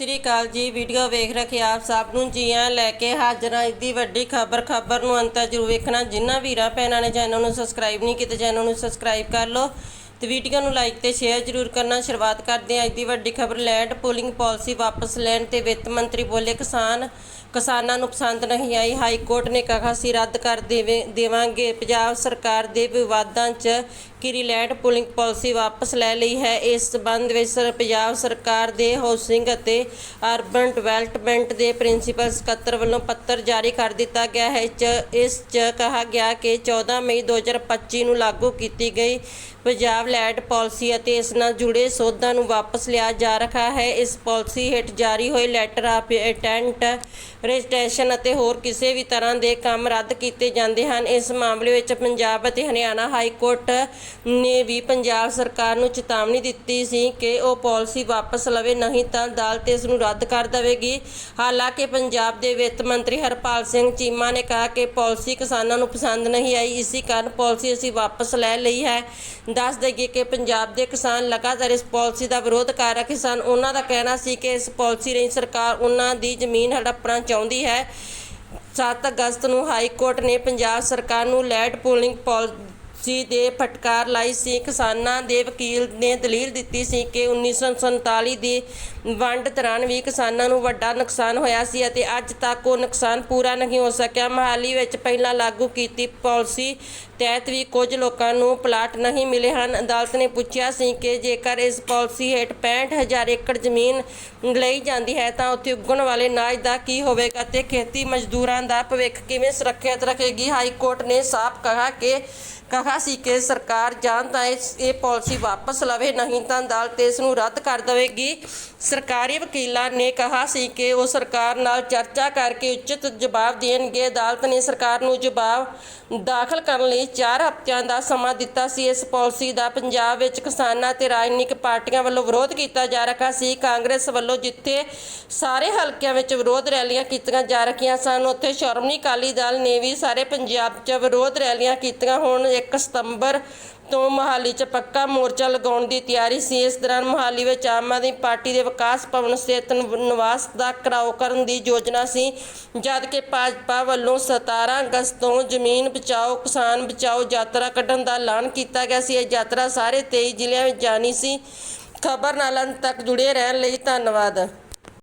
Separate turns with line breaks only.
ਸ੍ਰੀ ਅਕਾਲ ਜੀ। ਵੀਡੀਓ ਵੇਖ ਰਹੇ ਆਪ ਸਭ ਨੂੰ ਜੀ ਆਇਆਂ ਲੈ ਕੇ ਹਾਜ਼ਰ ਹਾਂ। ਦੀ ਵੱਡੀ ਖਬਰ ਖਬਰ ਨੂੰ ਅੰਤ ਜ਼ਰੂਰ ਵੇਖਣਾ। ਜਿਨ੍ਹਾਂ ਵੀਰਾਂ, ਭੈਣਾਂ ਨੇ ਚੈਨਲ ਨੂੰ ਸਬਸਕ੍ਰਾਈਬ ਨਹੀਂ ਕੀਤਾ, ਚੈਨਲ ਨੂੰ ਸਬਸਕ੍ਰਾਈਬ ਕਰ ਲਓ। ਤੇ ਵੀਡੀਓ ਨੂੰ ਲਾਈਕ ਤੇ ਸ਼ੇਅਰ ਜ਼ਰੂਰ ਕਰਨਾ। ਸ਼ੁਰੂਆਤ ਕਰਦੇ ਹਾਂ ਅੱਜ ਦੀ ਵੱਡੀ ਖਬਰ। ਲੈਂਡ ਪੂਲਿੰਗ ਪਾਲਿਸੀ ਵਾਪਸ ਲੈਣ ਤੇ ਵਿੱਤ ਮੰਤਰੀ ਬੋਲੇ, ਕਿਸਾਨ ਕਿਸਾਨਾਂ ਨੂੰ ਪਸੰਦ ਨਹੀਂ ਆਈ। ਹਾਈ ਕੋਰਟ ਨੇ ਕਿਹਾ ਸੀ, ਰੱਦ ਕਰ ਦੇਵੇ ਦੇਵਾਂਗੇ। ਪੰਜਾਬ ਸਰਕਾਰ ਦੇ ਵਿਵਾਦਾਂ 'ਚ ਕਿਰੀ ਲੈਂਡ ਪੂਲਿੰਗ ਪਾਲਿਸੀ ਵਾਪਸ ਲੈ ਲਈ ਹੈ। ਇਸ ਸਬੰਧ ਵਿੱਚ ਪੰਜਾਬ ਸਰਕਾਰ ਦੇ ਹਾਊਸਿੰਗ ਅਤੇ ਅਰਬਨ ਡਿਵੈਲਪਮੈਂਟ ਦੇ ਪ੍ਰਿੰਸੀਪਲ ਸਕੱਤਰ ਵੱਲੋਂ ਪੱਤਰ ਜਾਰੀ ਕਰ ਦਿੱਤਾ ਗਿਆ ਹੈ। ਚ ਇਸ 'ਚ ਕਿਹਾ ਗਿਆ ਕਿ 14 ਮਈ 2025 ਨੂੰ ਲਾਗੂ ਕੀਤੀ ਗਈ ਪੰਜਾਬ ਲੈਂਡ ਪਾਲਿਸੀ ਅਤੇ ਇਸ ਨਾਲ ਜੁੜੇ ਸੋਧਾਂ ਨੂੰ ਵਾਪਸ ਲਿਆ ਜਾ ਰਿਹਾ ਹੈ। ਇਸ ਪਾਲਿਸੀ ਹੇਠ ਜਾਰੀ ਹੋਏ ਲੈਟਰ ਆਫ ਇੰਟੈਂਟ ਰਜਿਸਟ੍ਰੇਸ਼ਨ ਅਤੇ ਹੋਰ ਕਿਸੇ ਵੀ ਤਰ੍ਹਾਂ ਦੇ ਕੰਮ ਰੱਦ ਕੀਤੇ ਜਾਂਦੇ ਹਨ। ਇਸ ਮਾਮਲੇ ਵਿੱਚ ਪੰਜਾਬ ਅਤੇ ਹਰਿਆਣਾ ਹਾਈ ਕੋਰਟ ਨੇ ਵੀ ਪੰਜਾਬ ਸਰਕਾਰ ਨੂੰ ਚੇਤਾਵਨੀ ਦਿੱਤੀ ਸੀ ਕਿ ਉਹ ਪਾਲਿਸੀ ਵਾਪਸ ਲਵੇ, ਨਹੀਂ ਤਾਂ ਅਦਾਲਤ ਇਸ ਨੂੰ ਰੱਦ ਕਰ ਦੇਵੇਗੀ। ਹਾਲਾਂਕਿ ਪੰਜਾਬ ਦੇ ਵਿੱਤ ਮੰਤਰੀ ਹਰਪਾਲ ਸਿੰਘ ਚੀਮਾ ਨੇ ਕਿਹਾ ਕਿ ਪਾਲਿਸੀ ਕਿਸਾਨਾਂ ਨੂੰ ਪਸੰਦ ਨਹੀਂ ਆਈ। ਇਸੇ ਕਾਰਨ ਪਾਲਿਸੀ ਅਸੀਂ ਵਾਪਸ ਲੈ ਲਈ ਹੈ। ਦੱਸ ਦਈਏ ਕਿ ਪੰਜਾਬ ਦੇ ਕਿਸਾਨ ਲਗਾਤਾਰ ਇਸ ਪਾਲਿਸੀ ਦਾ ਵਿਰੋਧ ਕਰ ਰਹੇ ਸਨ ਉਹਨਾਂ ਦਾ ਕਹਿਣਾ ਸੀ ਕਿ ਇਸ ਪਾਲਿਸੀ ਰਾਹੀਂ ਸਰਕਾਰ ਉਹਨਾਂ ਦੀ ਜ਼ਮੀਨ ਹੜੱਪਣਾ ਚਾਹੁੰਦੀ ਹੈ। 7 ਅਗਸਤ ਨੂੰ ਹਾਈ ਕੋਰਟ ਨੇ ਪੰਜਾਬ ਸਰਕਾਰ ਨੂੰ ਲੈਂਡ ਪੂਲਿੰਗ ਸੀ ਦੇ ਫਟਕਾਰ ਲਾਈ ਸੀ। ਕਿਸਾਨਾਂ ਦੇ ਵਕੀਲ ਨੇ ਦਲੀਲ ਦਿੱਤੀ ਸੀ ਕਿ 1947 ਦੀ ਵੰਡ ਦੌਰਾਨ ਵੀ ਕਿਸਾਨਾਂ ਨੂੰ ਵੱਡਾ ਨੁਕਸਾਨ ਹੋਇਆ ਸੀ ਅਤੇ ਅੱਜ ਤੱਕ ਉਹ ਨੁਕਸਾਨ ਪੂਰਾ ਨਹੀਂ ਹੋ ਸਕਿਆ। ਮਹਾਲੀ ਵਿੱਚ ਪਹਿਲਾਂ ਲਾਗੂ ਕੀਤੀ ਪਾਲਿਸੀ ਤਹਿਤ ਵੀ ਕੁਝ ਲੋਕਾਂ ਨੂੰ ਪਲਾਟ ਨਹੀਂ ਮਿਲੇ ਹਨ। ਅਦਾਲਤ ਨੇ ਪੁੱਛਿਆ ਸੀ ਕਿ ਜੇਕਰ ਇਸ ਪਾਲਿਸੀ ਹੇਠ 65000 ਏਕੜ ਜ਼ਮੀਨ ਲਈ ਜਾਂਦੀ ਹੈ ਤਾਂ ਉੱਥੇ ਉੱਗਣ ਵਾਲੇ ਨਾਜ ਦਾ ਕੀ ਹੋਵੇਗਾ ਤੇ ਖੇਤੀ ਮਜ਼ਦੂਰਾਂ ਦਾ ਭਵਿੱਖ ਕਿਵੇਂ ਸੁਰੱਖਿਅਤ ਰੱਖੇਗੀ? ਹਾਈ ਕੋਰਟ ਨੇ ਸਾਫ਼ ਕਹਾ ਕਿ ਕਹਾ ਸੀ ਕਿ ਸਰਕਾਰ ਜਾਂ ਤਾਂ ਇਸ, ਇਹ ਪਾਲਿਸੀ ਵਾਪਸ ਲਵੇ, ਨਹੀਂ ਤਾਂ ਅਦਾਲਤ ਇਸ ਨੂੰ ਰੱਦ ਕਰ ਦੇਵੇਗੀ। ਸਰਕਾਰੀ ਵਕੀਲਾਂ ਨੇ ਕਿਹਾ ਸੀ ਕਿ ਉਹ ਸਰਕਾਰ ਨਾਲ ਚਰਚਾ ਕਰਕੇ ਉਚਿਤ ਜਵਾਬ ਦੇਣਗੇ। ਅਦਾਲਤ ਨੇ ਸਰਕਾਰ ਨੂੰ ਜਵਾਬ ਦਾਖਲ ਕਰਨ ਲਈ 4 ਹਫ਼ਤਿਆਂ ਦਾ ਸਮਾਂ ਦਿੱਤਾ ਸੀ। ਇਸ ਪਾਲਿਸੀ ਦਾ ਪੰਜਾਬ ਵਿੱਚ ਕਿਸਾਨਾਂ ਤੇ ਰਾਜਨੀਤਿਕ ਪਾਰਟੀਆਂ ਵੱਲੋਂ ਵਿਰੋਧ ਕੀਤਾ ਜਾ ਰਿਹਾ ਸੀ। ਕਾਂਗਰਸ ਵੱਲੋਂ ਜਿੱਥੇ ਸਾਰੇ ਹਲਕਿਆਂ ਵਿੱਚ ਵਿਰੋਧ ਰੈਲੀਆਂ ਕੀਤੀਆਂ ਜਾ ਰਹੀਆਂ ਸਨ, ਉੱਥੇ ਸ਼੍ਰੋਮਣੀ ਅਕਾਲੀ ਦਲ ਨੇ ਵੀ ਸਾਰੇ ਪੰਜਾਬ 'ਚ ਵਿਰੋਧ ਰੈਲੀਆਂ ਕੀਤੀਆਂ। ਹੁਣ ਇੱਕ ਸਤੰਬਰ ਤੋਂ ਮੋਹਾਲੀ 'ਚ ਪੱਕਾ ਮੋਰਚਾ ਲਗਾਉਣ ਦੀ ਤਿਆਰੀ ਸੀ। ਇਸ ਦੌਰਾਨ ਮੋਹਾਲੀ ਵਿੱਚ ਆਮ ਆਦਮੀ ਪਾਰਟੀ ਦੇ ਵਿਕਾਸ ਭਵਨ ਸਥਿਤ ਨਿਵਾਸ ਦਾ ਘਿਰਾਓ ਕਰਨ ਦੀ ਯੋਜਨਾ ਸੀ। ਜਦ ਕਿ ਭਾਜਪਾ ਵੱਲੋਂ 17 ਅਗਸਤ ਤੋਂ ਜ਼ਮੀਨ ਬਚਾਓ, ਕਿਸਾਨ ਬਚਾਓ ਯਾਤਰਾ ਕੱਢਣ ਦਾ ਐਲਾਨ ਕੀਤਾ ਗਿਆ ਸੀ। ਇਹ ਯਾਤਰਾ ਸਾਰੇ 23 ਜ਼ਿਲ੍ਹਿਆਂ ਵਿੱਚ ਜਾਣੀ ਸੀ। ਖਬਰ ਨਾਲ ਅੰਤ ਤੱਕ ਜੁੜੇ ਰਹਿਣ ਲਈ ਧੰਨਵਾਦ।